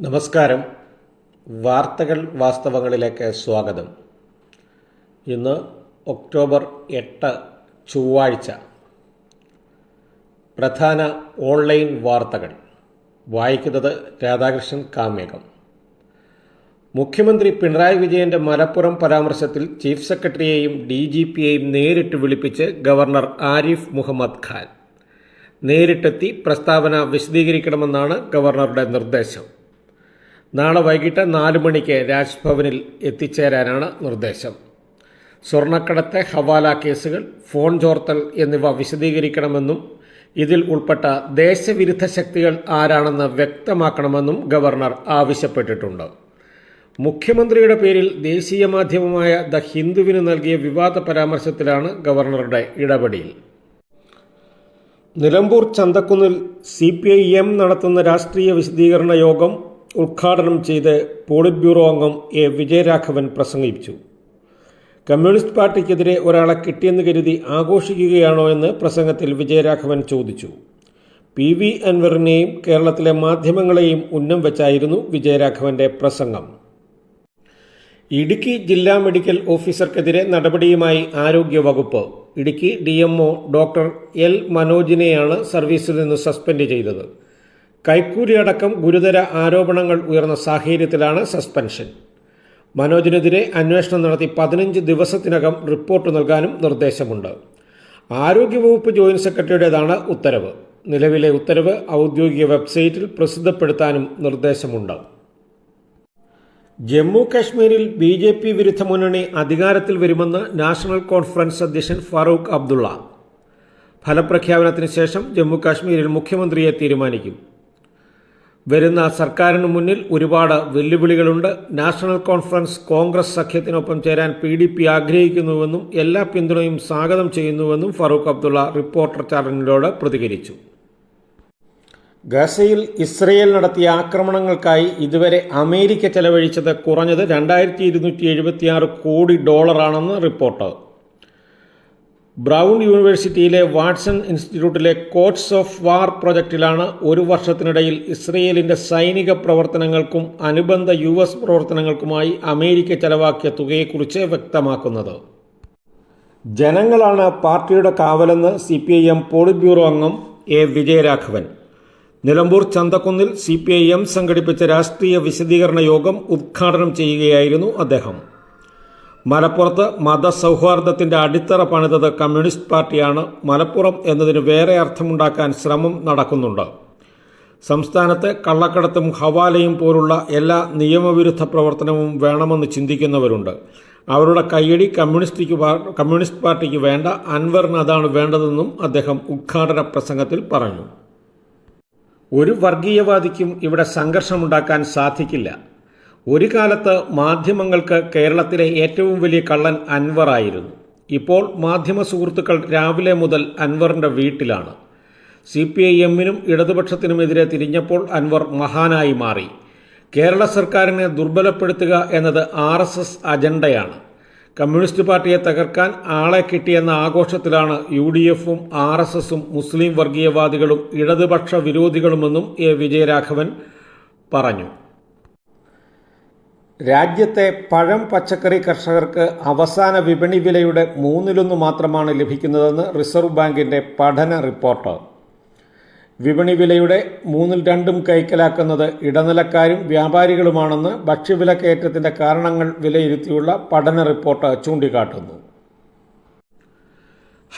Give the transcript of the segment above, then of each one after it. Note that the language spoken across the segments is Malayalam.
നമസ്കാരം. വാർത്തകൾ വാസ്തവങ്ങളിലേക്ക് സ്വാഗതം. ഇന്ന് ഒക്ടോബർ എട്ട് ചൊവ്വാഴ്ച. പ്രധാന ഓൺലൈൻ വാർത്തകൾ. വായിക്കുന്നത് രാധാകൃഷ്ണൻ കാമേകം. മുഖ്യമന്ത്രി പിണറായി വിജയന്റെ മലപ്പുറം പരാമർശത്തിൽ ചീഫ് സെക്രട്ടറിയെയും ഡി ജി പിയെയും നേരിട്ട് വിളിപ്പിച്ച് ഗവർണർ ആരിഫ് മുഹമ്മദ് ഖാൻ. നേരിട്ടെത്തി പ്രസ്താവന വിശദീകരിക്കണമെന്നാണ് ഗവർണറുടെ നിർദ്ദേശം. നാളെ വൈകിട്ട് നാല് മണിക്ക് രാജ്ഭവനിൽ എത്തിച്ചേരാനാണ് നിർദ്ദേശം. സ്വർണക്കടത്ത് ഹവാല കേസുകൾ ഫോൺ ചോർത്തൽ എന്നിവ വിശദീകരിക്കണമെന്നും ഇതിൽ ഉൾപ്പെട്ട ദേശവിരുദ്ധ ശക്തികൾ ആരാണെന്ന് വ്യക്തമാക്കണമെന്നും ഗവർണർ ആവശ്യപ്പെട്ടിട്ടുണ്ട്. മുഖ്യമന്ത്രിയുടെ പേരിൽ ദേശീയ മാധ്യമമായ ദ ഹിന്ദുവിന് നൽകിയ വിവാദ പരാമർശത്തിലാണ് ഗവർണറുടെ ഇടപെടൽ. നിലമ്പൂർ ചന്തക്കുന്നിൽ സി പി ഐ എം നടത്തുന്ന രാഷ്ട്രീയ വിശദീകരണ യോഗം ഉദ്ഘാടനം ചെയ്ത് പോളിറ്റ് ബ്യൂറോ അംഗം എ വിജയരാഘവൻ പ്രസംഗിച്ചു കമ്മ്യൂണിസ്റ്റ് പാർട്ടിക്കെതിരെ ഒരാളെ കിട്ടിയെന്ന് കരുതി ആഘോഷിക്കുകയാണോ എന്ന് പ്രസംഗത്തിൽ വിജയരാഘവൻ ചോദിച്ചു. പി വി അൻവറിനെയും കേരളത്തിലെ മാധ്യമങ്ങളെയും ഉന്നം വെച്ചായിരുന്നു വിജയരാഘവന്റെ പ്രസംഗം. ഇടുക്കി ജില്ലാ മെഡിക്കൽ ഓഫീസർക്കെതിരെ നടപടിയുമായി ആരോഗ്യവകുപ്പ്. Idukki D M O doctor L മനോജിനെയാണ് സർവീസിൽ നിന്ന് സസ്പെൻഡ് ചെയ്തത്. കൈക്കൂലി അടക്കം ഗുരുതര ആരോപണങ്ങൾ ഉയർന്ന സാഹചര്യത്തിലാണ് സസ്പെൻഷൻ. മനോജിനെതിരെ അന്വേഷണം നടത്തി പതിനഞ്ച് ദിവസത്തിനകം റിപ്പോർട്ട് നൽകാനും നിർദ്ദേശമുണ്ട്. ആരോഗ്യവകുപ്പ് ജോയിന്റ് സെക്രട്ടറിയുടേതാണ് ഉത്തരവ്. നിലവിലെ ഉത്തരവ് ഔദ്യോഗിക വെബ്സൈറ്റിൽ പ്രസിദ്ധപ്പെടുത്താനും നിർദ്ദേശമുണ്ട്. ജമ്മു കാശ്മീരിൽ ബി ജെ പി വിരുദ്ധ മുന്നണി അധികാരത്തിൽ വരുമെന്ന് നാഷണൽ കോൺഫറൻസ് അധ്യക്ഷൻ ഫാറൂഖ് അബ്ദുള്ള. ഫലപ്രഖ്യാപനത്തിന് ശേഷം ജമ്മു കാശ്മീരിൽ മുഖ്യമന്ത്രിയെ തീരുമാനിക്കും. വരുന്ന സർക്കാരിന് മുന്നിൽ ഒരുപാട് വെല്ലുവിളികളുണ്ട്. നാഷണൽ കോൺഫറൻസ് കോൺഗ്രസ് സഖ്യത്തിനൊപ്പം ചേരാൻ പി ഡി പി ആഗ്രഹിക്കുന്നുവെന്നും എല്ലാ പിന്തുണയും സ്വാഗതം ചെയ്യുന്നുവെന്നും ഫറൂഖ് അബ്ദുള്ള റിപ്പോർട്ടർ ചാനലിനോട് പ്രതികരിച്ചു. ഗസയിൽ ഇസ്രയേൽ നടത്തിയ ആക്രമണങ്ങൾക്കായി ഇതുവരെ അമേരിക്ക ചെലവഴിച്ചത് കുറഞ്ഞത് രണ്ടായിരത്തി ഇരുന്നൂറ്റി എഴുപത്തിയാറ് കോടി ഡോളറാണെന്ന് റിപ്പോർട്ട്. ബ്രൗൺ യൂണിവേഴ്സിറ്റിയിലെ വാട്സൺ ഇൻസ്റ്റിറ്റ്യൂട്ടിലെ കോഡ്സ് ഓഫ് വാർ പ്രൊജക്റ്റിലാണ് ഒരു വർഷത്തിനിടയിൽ ഇസ്രയേലിന്റെ സൈനിക പ്രവർത്തനങ്ങൾക്കും അനുബന്ധ യു എസ് പ്രവർത്തനങ്ങൾക്കുമായി അമേരിക്ക ചെലവാക്കിയ തുകയെക്കുറിച്ച് വ്യക്തമാക്കുന്നത്. ജനങ്ങളാണ് പാർട്ടിയുടെ കാവലെന്ന് C P I M polit bureau അംഗം എ വിജയരാഘവൻ. നിലമ്പൂർ ചന്തക്കുന്നിൽ സി പി ഐ എം സംഘടിപ്പിച്ച രാഷ്ട്രീയ വിശദീകരണ യോഗം ഉദ്ഘാടനം ചെയ്യുകയായിരുന്നു അദ്ദേഹം. മലപ്പുറത്ത് മതസൗഹാർദ്ദത്തിന്റെ അടിത്തറ പണിതത് കമ്മ്യൂണിസ്റ്റ് പാർട്ടിയാണ്. മലപ്പുറം എന്നതിന് വേറെ അർത്ഥമുണ്ടാക്കാൻ ശ്രമം നടക്കുന്നുണ്ട്. സംസ്ഥാനത്തെ കള്ളക്കടത്തും ഹവാലയും പോലുള്ള എല്ലാ നിയമവിരുദ്ധ പ്രവർത്തനവും വേണമെന്ന് ചിന്തിക്കുന്നവരുണ്ട്. അവരുടെ കയ്യടി കമ്മ്യൂണിസ്റ്റിക്ക് കമ്മ്യൂണിസ്റ്റ് പാർട്ടിക്ക് വേണ്ട. അൻവറിന് അതാണ് വേണ്ടതെന്നും അദ്ദേഹം ഉദ്ഘാടന പ്രസംഗത്തിൽ പറഞ്ഞു. ഒരു വർഗീയവാദിക്കും ഇവിടെ സംഘർഷമുണ്ടാക്കാൻ സാധിക്കില്ല. ഒരു കാലത്ത് മാധ്യമങ്ങൾക്ക് കേരളത്തിലെ ഏറ്റവും വലിയ കള്ളൻ അൻവറായിരുന്നു ഇപ്പോൾ മാധ്യമ സുഹൃത്തുക്കൾ രാവിലെ മുതൽ അൻവറിന്റെ വീട്ടിലാണ്. സി പി ഐ എമ്മിനും ഇടതുപക്ഷത്തിനുമെതിരെ തിരിഞ്ഞപ്പോൾ അൻവർ മഹാനായി മാറി. കേരള സർക്കാരിനെ ദുർബലപ്പെടുത്തുക എന്നത് ആർ എസ് എസ് അജണ്ടയാണ്. കമ്മ്യൂണിസ്റ്റ് പാർട്ടിയെ തകർക്കാൻ ആളെ കിട്ടിയെന്ന ആഘോഷത്തിലാണ് യു ഡി എഫും ആർ എസ് എസും മുസ്ലിം വർഗീയവാദികളും ഇടതുപക്ഷ വിരോധികളുമെന്നും എ വിജയരാഘവൻ പറഞ്ഞു. രാജ്യത്തെ പഴം പച്ചക്കറി കർഷകർക്ക് അവസാന വിപണി വിലയുടെ മൂന്നിലൊന്ന് മാത്രമാണ് ലഭിക്കുന്നതെന്ന് റിസർവ് ബാങ്കിന്റെ പഠന റിപ്പോർട്ട്. വിപണി വിലയുടെ മൂന്നിൽ രണ്ടും കൈക്കലാക്കുന്നത് ഇടനിലക്കാരും വ്യാപാരികളുമാണെന്ന് ഭക്ഷ്യവില കയറ്റത്തിന്റെ കാരണങ്ങൾ വിലയിരുത്തിയുള്ള പഠന റിപ്പോർട്ട് ചൂണ്ടിക്കാട്ടുന്നു.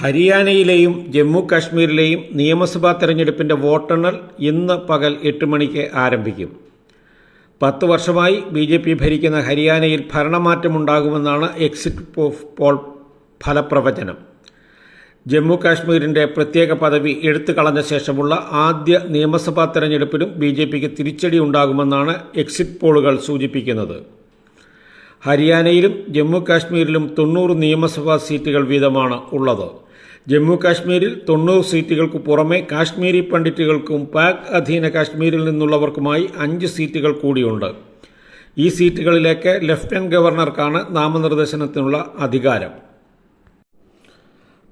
ഹരിയാനയിലെയും ജമ്മു കാശ്മീരിലെയും നിയമസഭാ തെരഞ്ഞെടുപ്പിന്റെ വോട്ടെണ്ണൽ ഇന്ന് പകൽ എട്ട് മണിക്ക് ആരംഭിക്കും. പത്ത് വർഷമായി ബി ജെ പി ഭരിക്കുന്ന ഹരിയാനയിൽ ഭരണമാറ്റമുണ്ടാകുമെന്നാണ് എക്സിറ്റ് പോൾ ഫലപ്രവചനം. ജമ്മു കാശ്മീരിന്റെ പ്രത്യേക പദവി എടുത്തു കളഞ്ഞ ശേഷമുള്ള ആദ്യ നിയമസഭാ തെരഞ്ഞെടുപ്പിലും ബി ജെ പിക്ക് തിരിച്ചടി ഉണ്ടാകുമെന്നാണ് എക്സിറ്റ് പോളുകൾ സൂചിപ്പിക്കുന്നത്. ഹരിയാനയിലും ജമ്മു കാശ്മീരിലും തൊണ്ണൂറ് നിയമസഭാ സീറ്റുകൾ വീതമാണ് ഉള്ളത്. ജമ്മു കാശ്മീരിൽ തൊണ്ണൂറ് സീറ്റുകൾക്ക് പുറമെ കാശ്മീരി പണ്ഡിറ്റുകൾക്കും പാക് അധീന കാശ്മീരിൽ നിന്നുള്ളവർക്കുമായി അഞ്ച് സീറ്റുകൾ കൂടിയുണ്ട്. ഈ സീറ്റുകളിലേക്ക് ലഫ്റ്റനന്റ് ഗവർണർക്കാണ് നാമനിർദ്ദേശനത്തിനുള്ള അധികാരം.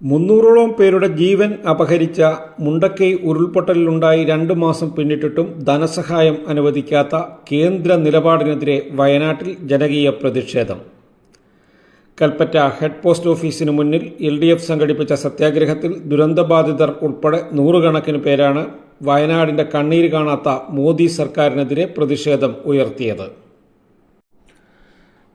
മുന്നൂറോളം പേരുടെ ജീവൻ അപഹരിച്ച മുണ്ടക്കൈ ഉരുൾപൊട്ടലിലുണ്ടായി രണ്ടു മാസം പിന്നിട്ടിട്ടും ധനസഹായം അനുവദിക്കാത്ത കേന്ദ്ര നിലപാടിനെതിരെ വയനാട്ടിൽ ജനകീയ പ്രതിഷേധം. കൽപ്പറ്റ ഹെഡ് പോസ്റ്റ് ഓഫീസിന് മുന്നിൽ എൽ ഡി എഫ് സംഘടിപ്പിച്ച സത്യാഗ്രഹത്തിൽ ദുരന്തബാധിതർ ഉൾപ്പെടെ നൂറുകണക്കിന് പേരാണ് വയനാടിന്റെ കണ്ണീര് കാണാത്ത മോദി സർക്കാരിനെതിരെ പ്രതിഷേധം ഉയർത്തിയത്.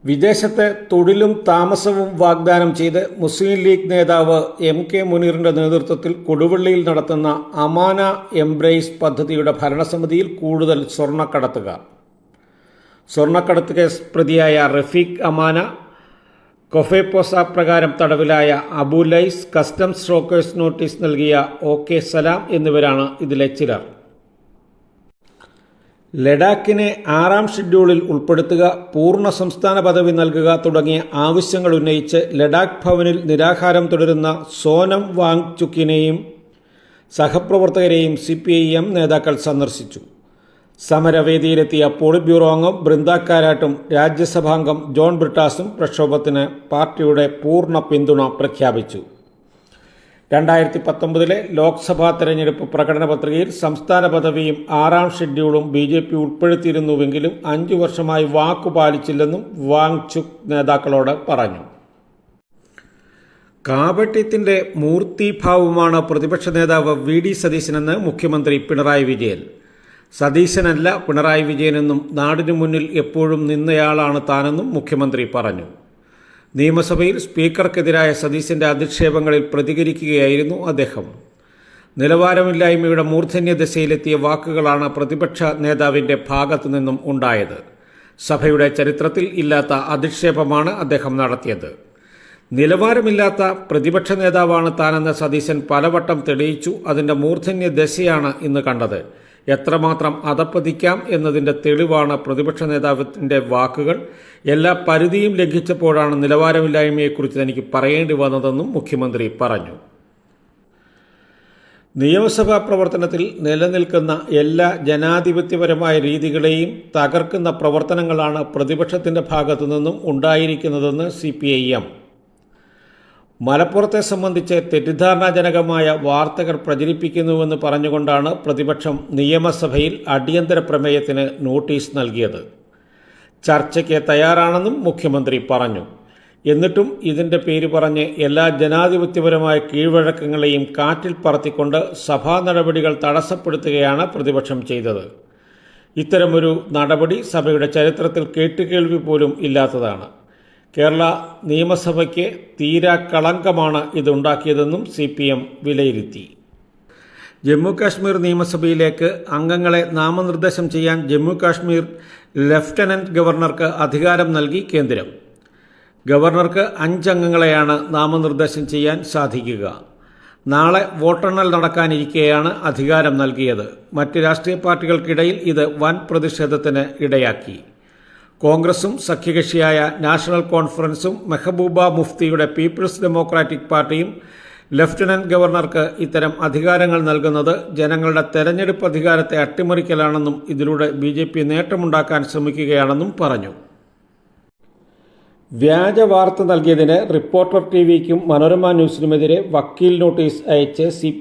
വിദേശത്തെ തൊഴിലും താമസവും വാഗ്ദാനം ചെയ്ത് മുസ്ലിം ലീഗ് നേതാവ് എം കെ മുനീറിന്റെ നേതൃത്വത്തിൽ കൊടുവള്ളിയിൽ നടത്തുന്ന അമാന എംബ്രേസ് പദ്ധതിയുടെ ഭരണസമിതിയിൽ കൂടുതൽ സ്വർണക്കടത്തുകാർ സ്വർണക്കടത്ത് കേസ് പ്രതിയായ റഫീഖ് അമാന കൊഫേപ്പോസ പ്രകാരം തടവിലായ Abulais customs show cause notice നൽകിയ ഒ കെ സലാം എന്നിവരാണ് ഇതിലെ ചിലർ. ലഡാക്കിനെ ആറാം ഷെഡ്യൂളിൽ ഉൾപ്പെടുത്തുക പൂർണ സംസ്ഥാന പദവി നൽകുക തുടങ്ങിയ ആവശ്യങ്ങൾ ഉന്നയിച്ച് ലഡാക്ക് ഭവനിൽ നിരാഹാരം തുടരുന്ന സോനം വാങ് ചുക്കിനെയും സഹപ്രവർത്തകരെയും സി നേതാക്കൾ സന്ദർശിച്ചു. സമരവേദിയിലെത്തിയ പോളിറ്റ് ബ്യൂറോ അംഗം ബൃന്ദ കാരാട്ടും രാജ്യസഭാംഗം ജോൺ ബ്രിട്ടാസും പ്രക്ഷോഭത്തിന് പാർട്ടിയുടെ പൂർണ പിന്തുണ പ്രഖ്യാപിച്ചു. രണ്ടായിരത്തി പത്തൊമ്പതിലെ ലോക്സഭാ തെരഞ്ഞെടുപ്പ് പ്രകടന പത്രികയിൽ സംസ്ഥാന പദവിയും ആറാം ഷെഡ്യൂളും ബി ജെ പി ഉൾപ്പെടുത്തിയിരുന്നുവെങ്കിലും അഞ്ചു വർഷമായി വാക്കു പാലിച്ചില്ലെന്നും വാങ് ചുക് നേതാക്കളോട് പറഞ്ഞു. കാപട്യത്തിന്റെ മൂർത്തിഭാവമാണ് പ്രതിപക്ഷ നേതാവ് വി ഡി സതീശനെന്ന് മുഖ്യമന്ത്രി പിണറായി വിജയൻ. സതീശനല്ല പിണറായി വിജയനെന്നും നാടിനു മുന്നിൽ എപ്പോഴും നിന്നയാളാണ് താനെന്നും മുഖ്യമന്ത്രി പറഞ്ഞു. നിയമസഭയിൽ സ്പീക്കർക്കെതിരായ സതീശന്റെ അധിക്ഷേപങ്ങളിൽ പ്രതികരിക്കുകയായിരുന്നു അദ്ദേഹം. നിലവാരമില്ലായ്മയുടെ മൂർധന്യ ദശയിലെത്തിയ വാക്കുകളാണ് പ്രതിപക്ഷ നേതാവിന്റെ ഭാഗത്തു നിന്നും ഉണ്ടായത്. സഭയുടെ ചരിത്രത്തിൽ ഇല്ലാത്ത അധിക്ഷേപമാണ് അദ്ദേഹം നടത്തിയത്. നിലവാരമില്ലാത്ത പ്രതിപക്ഷ നേതാവാണ് താനെന്ന് സതീശൻ പലവട്ടം തെളിയിച്ചു. അതിന്റെ മൂർധന്യ ദശയാണ് ഇന്ന് കണ്ടത്. എത്രമാത്രം അധപ്പതിക്കാം എന്നതിന്റെ തെളിവാണ് പ്രതിപക്ഷ നേതാവിന്റെ വാക്കുകൾ. എല്ലാ പരിധിയും ലംഘിച്ചപ്പോഴാണ് നിലവാരമില്ലായ്മയെക്കുറിച്ച് തനിക്ക് പറയേണ്ടി വന്നതെന്നും മുഖ്യമന്ത്രി പറഞ്ഞു. നിയമസഭാ പ്രവർത്തനത്തിൽ നിലനിൽക്കുന്ന എല്ലാ ജനാധിപത്യപരമായ രീതികളെയും തകർക്കുന്ന പ്രവർത്തനങ്ങളാണ് പ്രതിപക്ഷത്തിന്റെ ഭാഗത്തു നിന്നും ഉണ്ടായിരിക്കുന്നതെന്ന് സി മലപ്പുറത്തെ സംബന്ധിച്ച് തെറ്റിദ്ധാരണാജനകമായ വാർത്തകൾ പ്രചരിപ്പിക്കുന്നുവെന്ന് പറഞ്ഞുകൊണ്ടാണ് പ്രതിപക്ഷം നിയമസഭയിൽ അടിയന്തര പ്രമേയത്തിന് നോട്ടീസ് നൽകിയത്. ചർച്ചയ്ക്ക് തയ്യാറാണെന്നും മുഖ്യമന്ത്രി പറഞ്ഞു. എന്നിട്ടും ഇതിന്റെ പേര് പറഞ്ഞ് എല്ലാ ജനാധിപത്യപരമായ കീഴ്വഴക്കങ്ങളെയും കാറ്റിൽ പറത്തിക്കൊണ്ട് സഭാ നടപടികൾ തടസ്സപ്പെടുത്തുകയാണ് പ്രതിപക്ഷം ചെയ്തത്. ഇത്തരമൊരു നടപടി സഭയുടെ ചരിത്രത്തിൽ കേട്ടുകേൾവി പോലും ഇല്ലാത്തതാണ്. കേരള നിയമസഭയ്ക്ക് തീരാ കളങ്കമാണ് ഇതുണ്ടാക്കിയതെന്നും സി പി എം വിലയിരുത്തി. ജമ്മുകാശ്മീർ നിയമസഭയിലേക്ക് അംഗങ്ങളെ നാമനിർദ്ദേശം ചെയ്യാൻ ജമ്മുകാശ്മീർ ലഫ്റ്റനന്റ് ഗവർണർക്ക് അധികാരം നൽകി കേന്ദ്രം. ഗവർണർക്ക് അഞ്ചംഗങ്ങളെയാണ് നാമനിർദ്ദേശം ചെയ്യാൻ സാധിക്കുക. നാളെ വോട്ടെണ്ണൽ നടക്കാനിരിക്കെയാണ് അധികാരം നൽകിയത്. മറ്റ് രാഷ്ട്രീയ പാർട്ടികൾക്കിടയിൽ ഇത് വൻ പ്രതിഷേധത്തിന് ഇടയാക്കി. കോൺഗ്രസും സഖ്യകക്ഷിയായ നാഷണൽ കോൺഫറൻസും മെഹബൂബ മുഫ്തിയുടെ പീപ്പിൾസ് ഡെമോക്രാറ്റിക് പാർട്ടിയും ലഫ്റ്റനന്റ് ഗവർണർക്ക് ഇത്തരം അധികാരങ്ങൾ നൽകുന്നത് ജനങ്ങളുടെ തെരഞ്ഞെടുപ്പ് അധികാരത്തെ അട്ടിമറിക്കലാണെന്നും ഇതിലൂടെ ബി ജെ പി നേട്ടമുണ്ടാക്കാൻ ശ്രമിക്കുകയാണെന്നും പറഞ്ഞു. വ്യാജ വാർത്ത നൽകിയതിന് റിപ്പോർട്ടർ ടി വിക്കും മനോരമ ന്യൂസിനുമെതിരെ വക്കീൽ നോട്ടീസ് അയച്ച് സി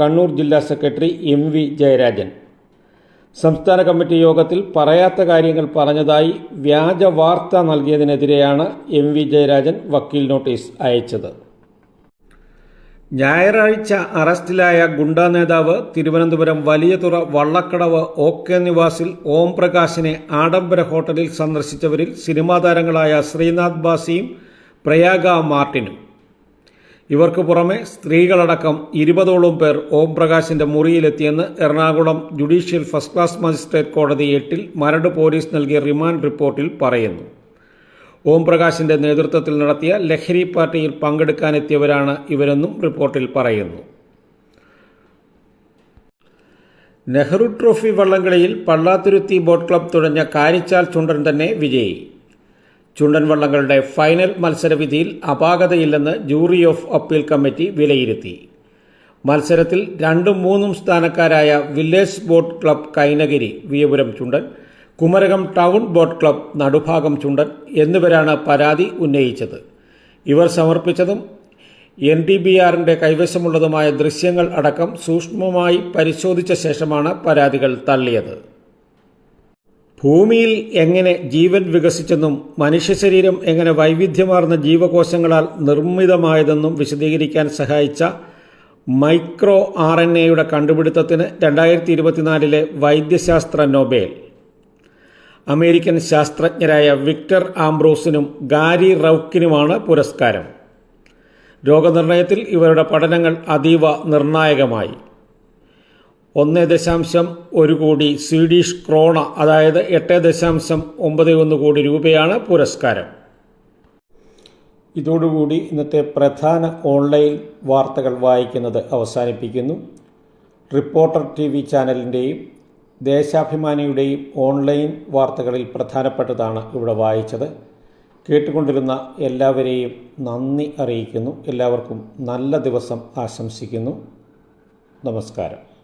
കണ്ണൂർ ജില്ലാ സെക്രട്ടറി എം വി ജയരാജൻ. സംസ്ഥാന കമ്മിറ്റി യോഗത്തിൽ പറയാത്ത കാര്യങ്ങൾ പറഞ്ഞതായി വ്യാജ വാർത്ത നൽകിയതിനെതിരെയാണ് എം വി ജയരാജൻ വക്കീൽ നോട്ടീസ് അയച്ചത്. ഞായറാഴ്ച അറസ്റ്റിലായ ഗുണ്ടാ നേതാവ് തിരുവനന്തപുരം വലിയതുറ വള്ളക്കടവ് ഓക്കെ നിവാസിൽ ഓം പ്രകാശിനെ ആഡംബര ഹോട്ടലിൽ സന്ദർശിച്ചവരിൽ സിനിമാ താരങ്ങളായ ശ്രീനാഥ് ബാസിയും പ്രയാഗ മാർട്ടിനും. ഇവർക്ക് പുറമെ സ്ത്രീകളടക്കം ഇരുപതോളം പേർ ഓം പ്രകാശിന്റെ മുറിയിലെത്തിയെന്ന് Ernakulam judicial first class magistrate കോടതി എട്ടിൽ മരട് പോലീസ് നൽകിയ റിമാൻഡ് റിപ്പോർട്ടിൽ പറയുന്നു. ഓം പ്രകാശിന്റെ നേതൃത്വത്തിൽ നടത്തിയ ലഹരി പാർട്ടിയിൽ പങ്കെടുക്കാനെത്തിയവരാണ് ഇവരെന്നും റിപ്പോർട്ടിൽ പറയുന്നു. നെഹ്റു ട്രോഫി വള്ളംകളിയിൽ പള്ളാത്തുരുത്തി ബോട്ട് ക്ലബ് തുടങ്ങിയ കാരിച്ചാൽ ചുണ്ടൻ തന്നെ വിജയി. ചുണ്ടൻ വള്ളങ്ങളുടെ ഫൈനൽ മത്സരവിധിയിൽ അപാകതയില്ലെന്ന് ജൂറി ഓഫ് അപ്പീൽ കമ്മിറ്റി വിലയിരുത്തി. മത്സരത്തിൽ രണ്ടും മൂന്നും സ്ഥാനക്കാരായ village boat club Kainakary Viyapuram Chundan Kumarakom town boat club Nadubhagam Chundan എന്നിവരാണ് പരാതി ഉന്നയിച്ചത്. ഇവർ സമർപ്പിച്ചതും എൻ ഡി ബി ആറിന്റെ കൈവശമുള്ളതുമായ ദൃശ്യങ്ങൾ അടക്കം സൂക്ഷ്മമായി പരിശോധിച്ച ശേഷമാണ് പരാതികൾ തള്ളിയത്. ഭൂമിയിൽ എങ്ങനെ ജീവൻ വികസിച്ചെന്നും മനുഷ്യ ശരീരം എങ്ങനെ വൈവിധ്യമാർന്ന ജീവകോശങ്ങളാൽ നിർമ്മിതമായതെന്നും വിശദീകരിക്കാൻ സഹായിച്ച മൈക്രോ ആർ എൻ എയുടെ കണ്ടുപിടുത്തത്തിന് രണ്ടായിരത്തി ഇരുപത്തിനാലിലെ വൈദ്യശാസ്ത്ര നൊബേൽ. അമേരിക്കൻ ശാസ്ത്രജ്ഞരായ വിക്ടർ ആംബ്രോസിനും ഗാരി റൌക്കിനുമാണ് പുരസ്കാരം. രോഗനിർണയത്തിൽ ഇവരുടെ പഠനങ്ങൾ അതീവ നിർണായകമായി. ഒന്ന് ദശാംശം ഒരു കോടി സ്വീഡിഷ് ക്രോണ അതായത് എട്ട് ദശാംശം ഒമ്പത് ഒന്ന് കോടി രൂപയാണ് പുരസ്കാരം. ഇതോടുകൂടി ഇന്നത്തെ പ്രധാന ഓൺലൈൻ വാർത്തകൾ വായിക്കുന്നത് അവസാനിപ്പിക്കുന്നു. റിപ്പോർട്ടർ ടി വി ചാനലിന്റെയും ദേശാഭിമാനിയുടെയും ഓൺലൈൻ വാർത്തകളിൽ പ്രധാനപ്പെട്ടതാണ് ഇവിടെ വായിച്ചത്. കേട്ടുകൊണ്ടിരുന്ന എല്ലാവരെയും നന്ദി അറിയിക്കുന്നു. എല്ലാവർക്കും നല്ല ദിവസം ആശംസിക്കുന്നു. നമസ്കാരം.